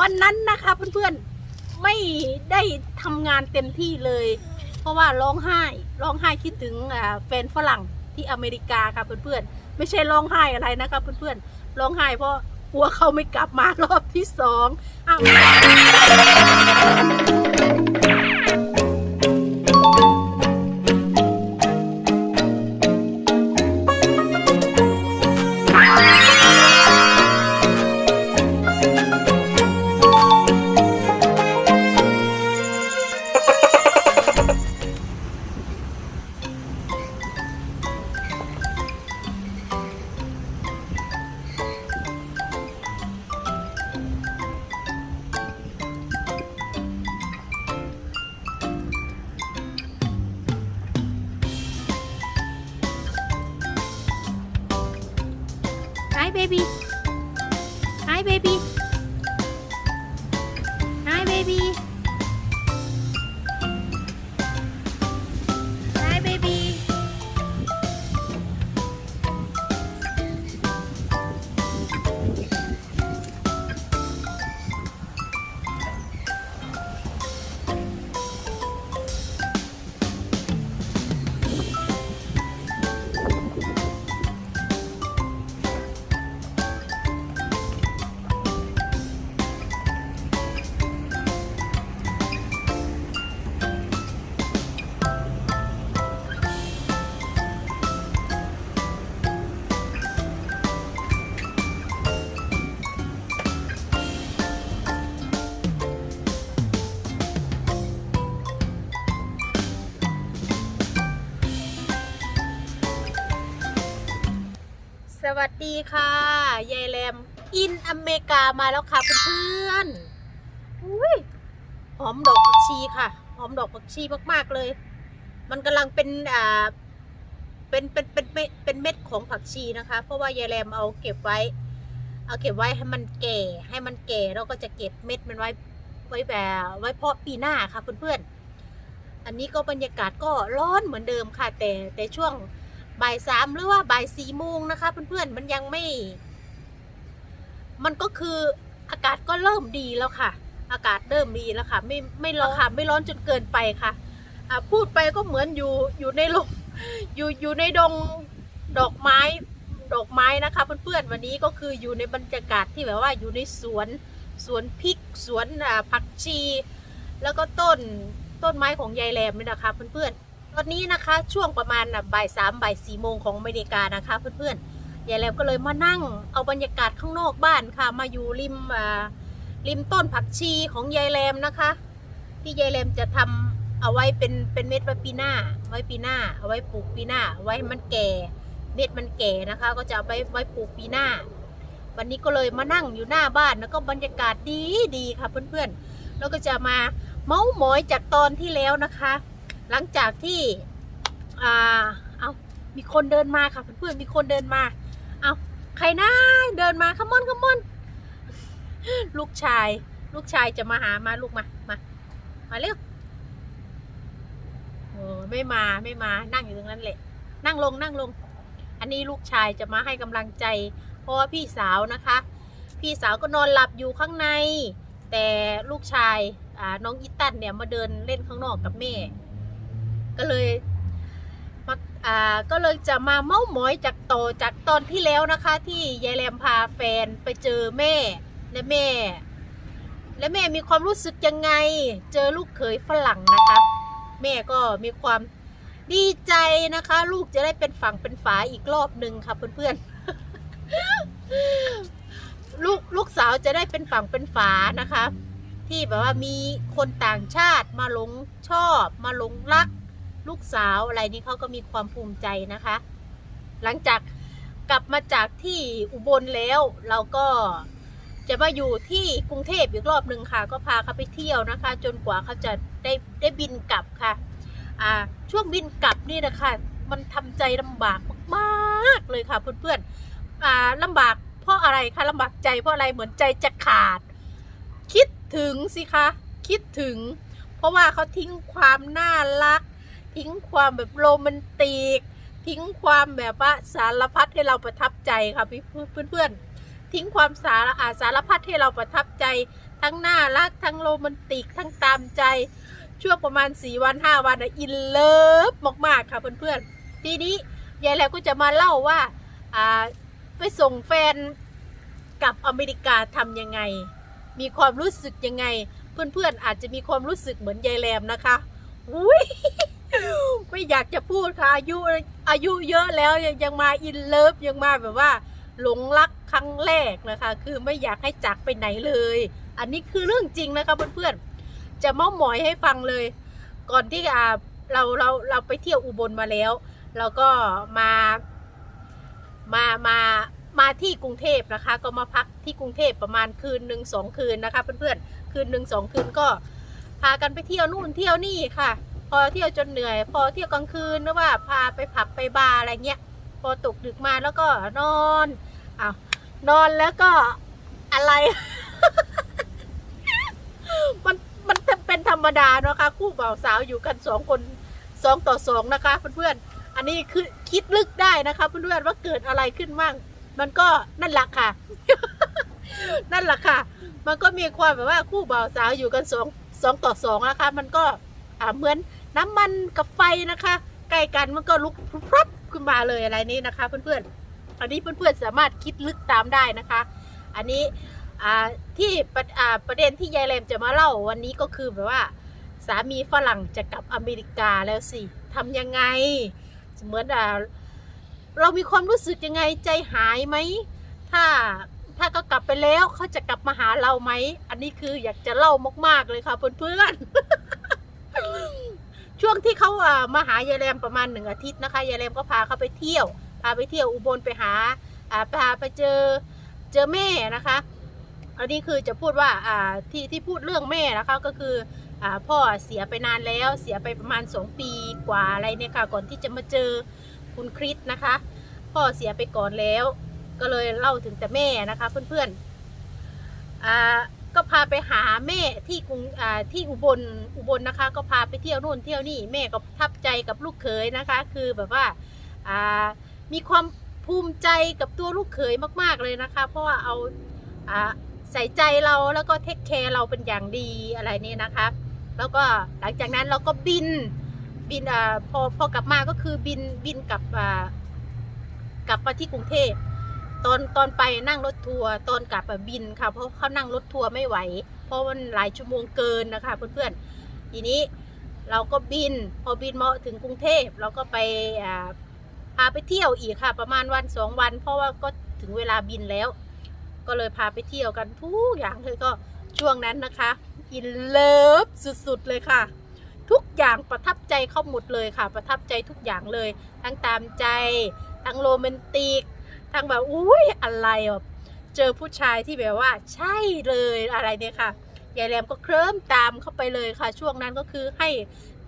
วันนั้นนะคะเพื่อนๆไม่ได้ทำงานเต็มที่เลย เพราะว่าร้องไห้ร้องไห้คิดถึงแฟนฝรั่งที่อเมริกาค่ะเพื่อนๆไม่ใช่ร้องไห้อะไรนะคะเพื่อนๆร้องไห้เพราะกลัวเขาไม่กลับมารอบที่สองอ้าว Hi baby. Hi baby วัสดีค่ะยายแรมอินอเมริกามาแล้วค่ะเพื่อนๆอุ้ยหอมดอกผักชีค่ะ หอมดอกผักชีมากๆเลย มันกำลังเป็นอ่าเป็นเป็นเป็นเป็นเป็นเม็ดของผักชีนะคะ เพราะว่ายายแรมเอาเก็บไว้ เอาเก็บไว้ให้มันแก่ ให้มันแก่แล้วก็จะเก็บเม็ดมันไว้ไว้แบบไว้เพาะปีหน้าค่ะเพื่อนๆอันนี้ก็บรรยากาศก็ร้อนเหมือนเดิมค่ะ แต่แต่ช่วง บ่ายสามหรือว่าบ่ายสี่โมงนะคะ เพื่อนๆมันยังไม่ มันก็คืออากาศก็เริ่มดีแล้วค่ะ อากาศเริ่มดีแล้วค่ะ ไม่ไม่ร้อนค่ะ ไม่ร้อนจนเกินไปค่ะอะพูดไปก็เหมือนอยู่อยู่ในลมอยู่อยู่ในดงดอกไม้ดอกไม้นะคะ เพื่อนๆวันนี้ก็คืออยู่ในบรรยากาศที่แบบว่าอยู่ในสวนสวนพริกสวนผักชี แล้วก็ต้นต้นไม้ของยายแรมนี่นะคะ เพื่อนๆ ตอนนี้นะคะช่วงประมาณบ่ายสามบ่ายสี่โมงของอเมริกานะคะ เพื่อนๆยายแรมก็เลยมานั่งเอาบรรยากาศข้างนอกบ้านค่ะ มาอยู่ริมริมต้นผักชีของยายแรมนะคะ ที่ยายแรมจะทำเอาไว้เป็นเป็นเม็ดไว้ปีหน้า ไว้ปีหน้า เอาไว้ปลูกปีหน้า ไว้มันแก่ เม็ดมันแก่นะคะ ก็จะเอาไว้ไว้ปลูกปีหน้า วันนี้ก็เลยมานั่งอยู่หน้าบ้านแล้วก็บรรยากาศดีดีค่ะเพื่อนๆแล้วก็จะมาเมาส์หมอยจากตอนที่แล้วนะคะ หลังจากที่อ่าเอามีคนเดินมาค่ะเพื่อนๆมีคนเดินมา เอาใครนะเดินมาขมอนขมอนลูกชาย ลูกชายจะมาหามาลูกมามามาเร็วโอ้ไม่มาไม่มานั่งอยู่ตรงนั้นแหละ นั่งลงนั่งลง อันนี้ลูกชายจะมาให้กำลังใจ เพราะว่าพี่สาวนะคะ พี่สาวก็นอนหลับอยู่ข้างใน แต่ลูกชายอ่าน้องอีตันเนี่ยมาเดินเล่นข้างนอกกับแม่ ก็เลยมาอ่าก็เลยจะมาเม้าหมอยจากโตจากตอนที่แล้วนะคะ ที่ยายแรมพาแฟนไปเจอแม่และแม่ และแม่มีความรู้สึกยังไง เจอลูกเขยฝรั่งนะคะ แม่ก็มีความดีใจนะคะ ลูกจะได้เป็นฝั่งเป็นฝาอีกรอบหนึ่งค่ะเพื่อนๆลูกลูกสาวจะได้เป็นฝั่งเป็นฝานะคะ ที่แบบว่ามีคนต่างชาติมาหลงชอบมาหลงรัก ลูกสาวอะไรนี้เขาก็มีความภูมิใจนะคะ หลังจากกลับมาจากที่อุบลแล้ว เราก็จะมาอยู่ที่กรุงเทพอีกรอบหนึ่งค่ะ ก็พาเขาไปเที่ยวนะคะ จนกว่าเขาจะได้ได้บินกลับค่ะอ่าช่วงบินกลับนี่นะคะมันทำใจลำบากมากๆเลยค่ะเพื่อนๆอ่าลำบากเพราะอะไรคะลำบากใจเพราะอะไรเหมือนใจจะขาด คิดถึงสิคะคิดถึง เพราะว่าเขาทิ้งความน่ารัก ทิ้งความแบบโรแมนติก ทิ้งความแบบว่าสารพัดให้เราประทับใจค่ะพี่เพื่อนๆ ทิ้งความสารอาสารพัดให้เราประทับใจ ทั้งน่ารักทั้งโรแมนติกทั้งตามใจ ช่วงประมาณสี่วันห้าวันอินเลิฟมากๆค่ะเพื่อนๆ ทีนี้ยายแหลมก็จะมาเล่าว่าอ่าไปส่งแฟนกับอเมริกาทำยังไง มีความรู้สึกยังไง เพื่อนๆ อาจจะมีความรู้สึกเหมือนยายแหลมนะคะ อุ้ย ไม่อยากจะพูดค่ะ อายุอายุเยอะแล้วยังยังมาอินเลิฟยังมาแบบว่า หลงรักครั้งแรกนะคะ คือไม่อยากให้จากไปไหนเลย อันนี้คือเรื่องจริงนะคะเพื่อนๆจะเมาหมอยให้ฟังเลย ก่อนที่อ่าเราเราเราไปเที่ยวอุบลมาแล้วเราก็มามามามาที่กรุงเทพนะคะ ก็มาพักที่กรุงเทพประมาณคืนหนึ่งสองคืนนะคะเพื่อนๆคืนหนึ่งสองคืนก็พากันไปเที่ยวนู่นเที่ยวนี่ค่ะ พอเที่ยวจนเหนื่อย พอเที่ยวกลางคืนหรือว่าพาไปผับไปบาร์อะไรเงี้ย พอตกดึกมาแล้วก็นอนอ้าวนอนแล้วก็อะไร มันมันเป็นธรรมดาเนอะคะ คู่บ่าวสาวอยู่กันสองคนสองต่อสองนะคะเพื่อนๆอันนี้คือคิดลึกได้นะคะเพื่อนๆว่าเกิดอะไรขึ้นบ้างมันก็นั่นแหละค่ะ นั่นแหละค่ะ มันก็มีความแบบว่าคู่บ่าวสาวอยู่กันสองสองต่อสองนะคะ มันก็อ่าเหมือน น้ำมันกับไฟนะคะ ใกล้กันมันก็ลุกพรับขึ้นมาเลยอะไรนี้นะคะ เพื่อนๆ อันนี้เพื่อนๆสามารถคิดลึกตามได้นะคะ อันนี้ที่ประประเด็นที่ยายแรมจะมาเล่าวันนี้ก็คือแบบว่า สามีฝรั่งจะกลับอเมริกาแล้วสิทำยังไง เหมือนเรามีความรู้สึกยังไงใจหายไหม ถ้าถ้าก็กลับไปแล้วเขาจะกลับมาหาเราไหม อันนี้คืออยากจะเล่ามาก ๆ เลยค่ะเพื่อนๆ ช่วงที่เขาอ่ามาหายายแรมประมาณหนึ่งอาทิตย์นะคะยายแรมก็พาเขาไปเที่ยว พาไปเที่ยวอุบลไปหาอ่าพาไปเจอเจอแม่นะคะ อันนี้คือจะพูดว่าอ่าที่ที่พูดเรื่องแม่นะคะก็คืออ่าพ่อเสียไปนานแล้วเสียไปประมาณสองปีกว่าอะไรเนี่ยค่ะก่อนที่จะมาเจอคุณคริสนะคะ พ่อเสียไปก่อนแล้ว ก็เลยเล่าถึงแต่แม่นะคะเพื่อนๆอ่า ก็พาไปหาแม่ที่กรุงอ่าที่อุบลอุบลนะคะ ก็พาไปเที่ยวนู่นเที่ยวนี่แม่ก็ทับใจกับลูกเขยนะคะ คือแบบว่าอ่ามีความภูมิใจกับตัวลูกเขยมาก ๆเลยนะคะ เพราะว่าเอาอ่าใส่ใจเราแล้วก็เทคแคร์เราเป็นอย่างดีอะไรนี่นะคะ แล้วก็หลังจากนั้นเราก็บินบินอ่าพอพอกลับมาก็คือบินบินกลับอ่ากลับมาที่กรุงเทพ ตอนตอนไปนั่งรถทัวร์ตอนกลับอะบินค่ะ เพราะเขานั่งรถทัวร์ไม่ไหว เพราะมันหลายชั่วโมงเกินนะคะเพื่อนๆทีนี้เราก็บินพอบินมาถึงกรุงเทพเราก็ไปพาไปเที่ยวอีกค่ะ ประมาณวันสองวัน เพราะว่าก็ถึงเวลาบินแล้ว ก็เลยพาไปเที่ยวกันทุกอย่างเลยก็ช่วงนั้นนะคะอินเลิฟสุดๆเลยค่ะ ทุกอย่างประทับใจเขาหมดเลยค่ะ ประทับใจทุกอย่างเลย ทั้งตามใจ ทั้งโรแมนติก ทั้งแบบอุ้ยอะไรแบบเจอผู้ชายที่แบบว่า ใช่เลยอะไรเนี่ยค่ะยายแรมก็เคลิ้มตามเข้าไปเลยค่ะ ช่วงนั้นก็คือให้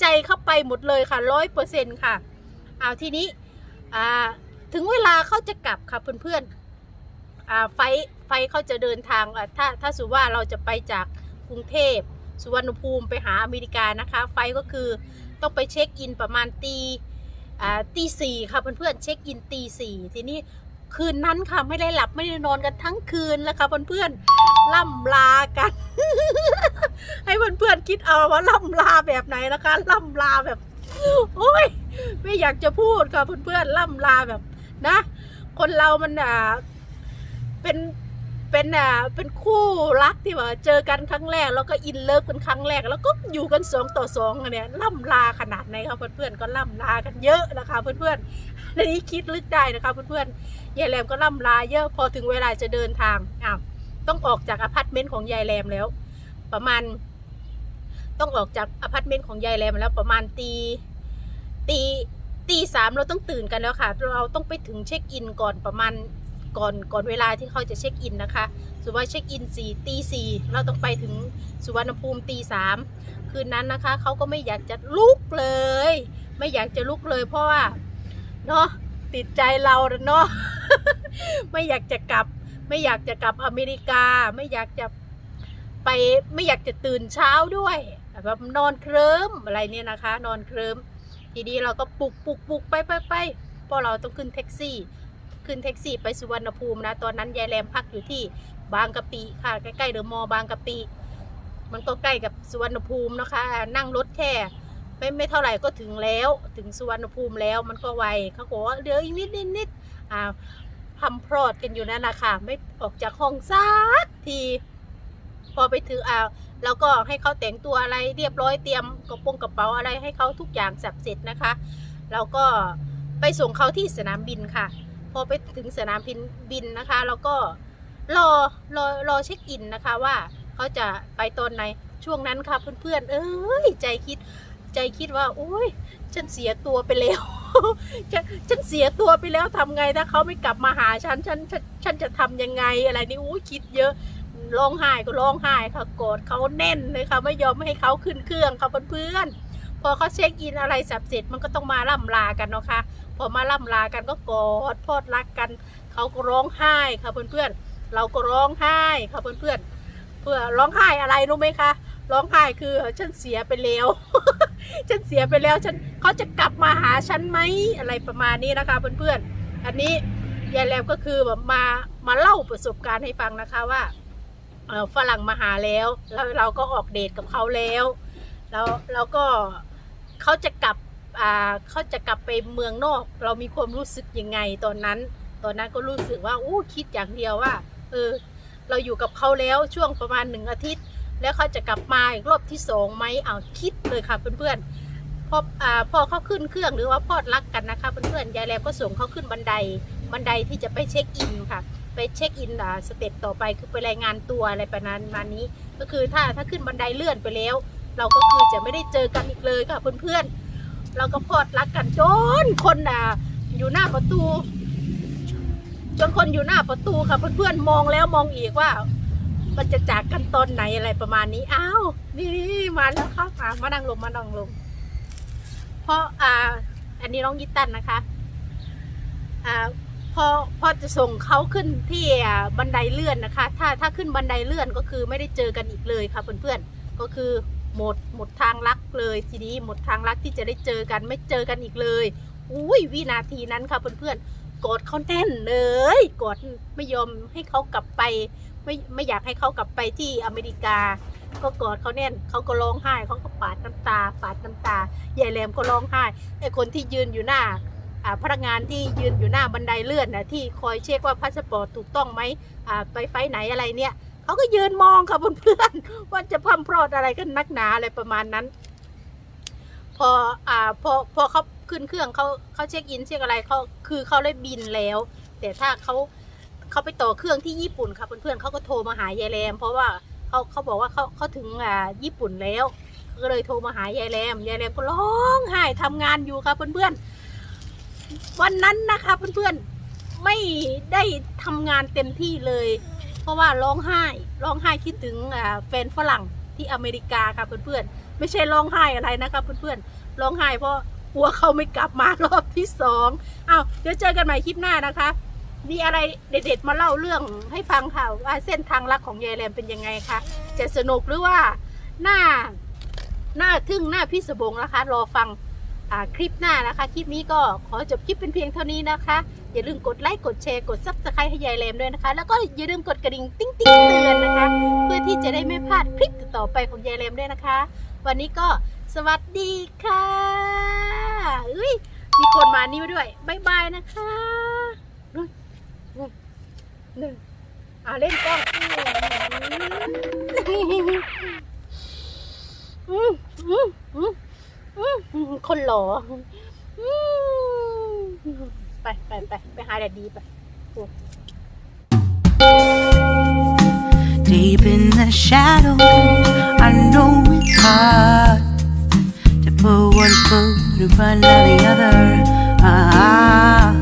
ใจเข้าไปหมดเลยค่ะร้อยเปอร์เซ็นค่ะเอาทีนี้ถึงเวลาเขาจะกลับค่ะเพื่อนๆไฟไฟเขาจะเดินทางถ้าถ้าสมมติว่าเราจะไปจากกรุงเทพสุวรรณภูมิไปหาอเมริกานะคะ ไฟก็คือต้องไปเช็คอินประมาณตีตีสี่ค่ะเพื่อนๆเช็คอินตีสี่ทีนี้ คืนนั้นค่ะไม่ได้หลับไม่ได้นอนกันทั้งคืนแล้วค่ะเพื่อนๆล่ำลากัน ให้เพื่อนๆคิดเอาว่าล่ำลาแบบไหนนะคะล่ำลาแบบ โอ้ยไม่อยากจะพูดค่ะเพื่อนๆล่ำลาแบบนะ คนเรามันอ่าเป็น เป็นอ่าเป็นคู่รักที่ว่าเจอกันครั้งแรก แล้วก็อินเลิฟกันครั้งแรก แล้วก็อยู่กันสองต่อสองอะเนี่ยล่ำลาขนาดไหนคะเพื่อนๆก็ล่ำลากันเยอะนะคะ เพื่อนๆในนี้คิดลึกได้นะคะเพื่อนๆยายแรมก็ล่ำลาเยอะพอถึงเวลาจะเดินทางอ้าวต้องออกจากอพาร์ตเมนต์ของยายแรมแล้ว ประมาณ ต้องออกจากอพาร์ตเมนต์ของยายแรมแล้วประมาณตีตีตีสามเราต้องตื่นกันแล้วค่ะ เราต้องไปถึงเช็คอินก่อนประมาณ ก่อนก่อนเวลาที่เขาจะเช็คอินนะคะสมมติว่าเช็คอินสี่ตีสี่เราต้องไปถึงสุวรรณภูมิตีสามคืนนั้นนะคะเขาก็ไม่อยากจะลุกเลย ไม่อยากจะลุกเลยเพราะว่าเนาะติดใจเราเนาะไม่อยากจะกลับ ไม่อยากจะกลับอเมริกา ไม่อยากจะไปไม่อยากจะตื่นเช้าด้วยแบบนอนเคลิ้มอะไรเนี่ยนะคะ นอนเคลิ้มทีนี้เราก็ปลุกปลุกปลุกไปไปไปเพราะเราต้องขึ้นแท็กซี่ ขึ้นแท็กซี่ไปสุวรรณภูมินะ ตอนนั้นยายแรมพักอยู่ที่บางกะปิค่ะ ใกล้ๆเดอะมอลล์บางกะปิ มันก็ใกล้กับสุวรรณภูมินะคะ นั่งรถแค่ไม่ไม่เท่าไหร่ก็ถึงแล้วถึงสุวรรณภูมิแล้วมันก็ไวเขาบอกว่าเดี๋ยวอีกนิดนิดนิดอ่าพำพรอดกันอยู่นั่นนะค่ะ ไม่ออกจากห้องสักที พอไปถึงอ่าแล้วก็ให้เขาแต่งตัวอะไรเรียบร้อยเตรียมกระโปรงกระเป๋าอะไรให้เขาทุกอย่างสับเสร็จนะคะ แล้วก็ไปส่งเขาที่สนามบินค่ะ อไปถึงสนามบินบินนะคะ แล้วก็รอรอรอเช็คอินนะคะว่าเขาจะไปตอนไหนช่วงนั้นค่ะเพื่อนๆ เอ้ยใจคิด ใจคิดว่าโอ้ยฉันเสียตัวไปแล้วฉันฉันเสียตัวไปแล้วทำไงถ้าเขาไม่กลับมาหาฉันฉันฉันฉันจะทำยังไงอะไรนี่อู้คิดเยอะร้องไห้ก็ร้องไห้ค่ะกอดเขาแน่นเลยค่ะไม่ยอมให้เขาขึ้นเครื่องค่ะเพื่อนๆ พอเขาเช็คอินอะไรสับเสร็จมันก็ต้องมาล่ำลากันเนาะค่ะพอมาล่ำลากันก็กอดพอดรักกันเขาก็ร้องไห้ค่ะเพื่อนๆเราก็ร้องไห้ค่ะเพื่อนๆเพื่อร้องไห้อะไรรู้ไหมคะร้องไห้คือฉันเสียไปแล้ว ฉันเสียไปแล้วฉันเขาจะกลับมาหาฉันไหมอะไรประมาณนี้นะคะเพื่อนๆอันนี้ยายแรมก็คือแบบมามาเล่าประสบการณ์ให้ฟังนะคะว่าฝรั่งมาหาแล้วแล้วเราก็ออกเดทกับเขาแล้วแล้วแล้วก็ เขาจะกลับเขาจะกลับไปเมืองนอก เรามีความรู้สึกยังไงตอนนั้น ตอนนั้นก็รู้สึกว่าอู้คิดอย่างเดียวว่า เออ เราอยู่กับเขาแล้วช่วงประมาณหนึ่งอาทิตย์ แล้วเขาจะกลับมาอีกรอบที่สองไหมเอาคิดเลยค่ะเพื่อนๆพออ่าพอเขาขึ้นเครื่องหรือว่าพอดรักกันนะคะเพื่อนๆยายแรมก็ส่งเขาขึ้นบันไดบันไดที่จะไปเช็คอินค่ะ ไปเช็คอินอ่าสเต็ปต่อไปคือไปรายงานตัวอะไรประมาณนี้ ก็คือถ้าถ้าขึ้นบันไดเลื่อนไปแล้ว เราก็คือจะไม่ได้เจอกันอีกเลยค่ะเพื่อนๆ เราก็พอดรักกันจนคนอะอยู่หน้าประตู จนคนอยู่หน้าประตูค่ะเพื่อนๆมองแล้วมองอีกว่า มันจะจากกันตอนไหนอะไรประมาณนี้อ้าวนี่มาแล้วครับอะมานั่งลงมานั่งลง เพราะอ่า อันนี้น้องยิตตันนะคะ อ่าพอพอจะส่งเขาขึ้นที่บันไดเลื่อนนะคะ ถ้าถ้าขึ้นบันไดเลื่อนก็คือไม่ได้เจอกันอีกเลยค่ะเพื่อนๆก็คือ หมดหมดทางลักเลยทีนี้หมดทางลักที่จะได้เจอกันไม่เจอกันอีกเลยอุ้ยวินาทีนั้นค่ะเพื่อนๆกอดเขาแน่นเลยกอดไม่ยอมให้เขากลับไป ไม่ไม่อยากให้เขากลับไปที่อเมริกา ก็กอดเขาแน่นเขาก็ร้องไห้เขาก็ปาดน้ำตา ปาดน้ำตายายแหลมก็ร้องไห้ไอ้คนที่ยืนอยู่หน้าอ่าพนักงานที่ยืนอยู่หน้าบันไดเลื่อนนะที่คอยเช็คว่าพาสปอร์ตถูกต้องไหมไปไฟไหนอะไรเนี่ย เขาก็ยืนมองค่ะเพื่อนๆว่าจะพัมพรอดอะไรกันนักหนาอะไรประมาณนั้น พออ่าพอพอเขาขึ้นเครื่องเขาเขาเช็คอินเช็คอะไรเขาคือเขาได้บินแล้ว แต่ถ้าเขาเขาไปต่อเครื่องที่ญี่ปุ่นค่ะเพื่อนๆเขาก็โทรมาหายายแรมเพราะว่าเขาเขาบอกว่าเขาเขาถึงอ่าญี่ปุ่นแล้วก็เลยโทรมาหายายแรมยายแรมก็ร้องไห้ทำงานอยู่ค่ะเพื่อนๆวันนั้นนะคะเพื่อนๆไม่ได้ทำงานเต็มที่เลย ราะว่าร้องไห้ร้องไห้คิดถึงแฟนฝรั่งที่อเมริกาค่ะเพื่อนๆไม่ใช่ร้องไห้อะไรนะคะเพื่อนๆร้องไห้เพราะกลัวเขาไม่กลับมารอบที่สองอ้าวเดี๋ยวเจอกันใหม่คลิปหน้านะคะ มีอะไรเด็ดๆมาเล่าเรื่องให้ฟังค่ะว่าเส้นทางรักของยายแรมเป็นยังไงคะจะสนุกหรือว่าหน้าหน้าทึ่งหน้าพิศวงนะคะ รอฟัง คลิปหน้านะคะ คลิปนี้ก็ขอจบคลิปเป็นเพียงเท่านี้นะคะ อย่าลืมกดไลค์ กดแชร์ กดซับสไครต์ให้ยายแรมด้วยนะคะ แล้วก็อย่าลืมกดกระดิ่งติ๊งติ๊งเตือนนะคะ เพื่อที่จะได้ไม่พลาดคลิปต่อไปของยายแรมด้วยนะคะ วันนี้ก็สวัสดีค่ะอุ้ยมีคนมานี่มาด้วยบายบายนะคะนู่นนู่นนู่นอ่าเล่นกล้องอืมอืมอืมอืม คนหล่อไปไปไปไปหาแดดดีไป Deep in the shadows, I know it's hard to put one foot in front of the other. Ah,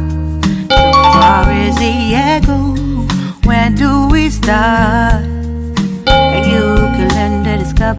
so far as the echo, where do we start?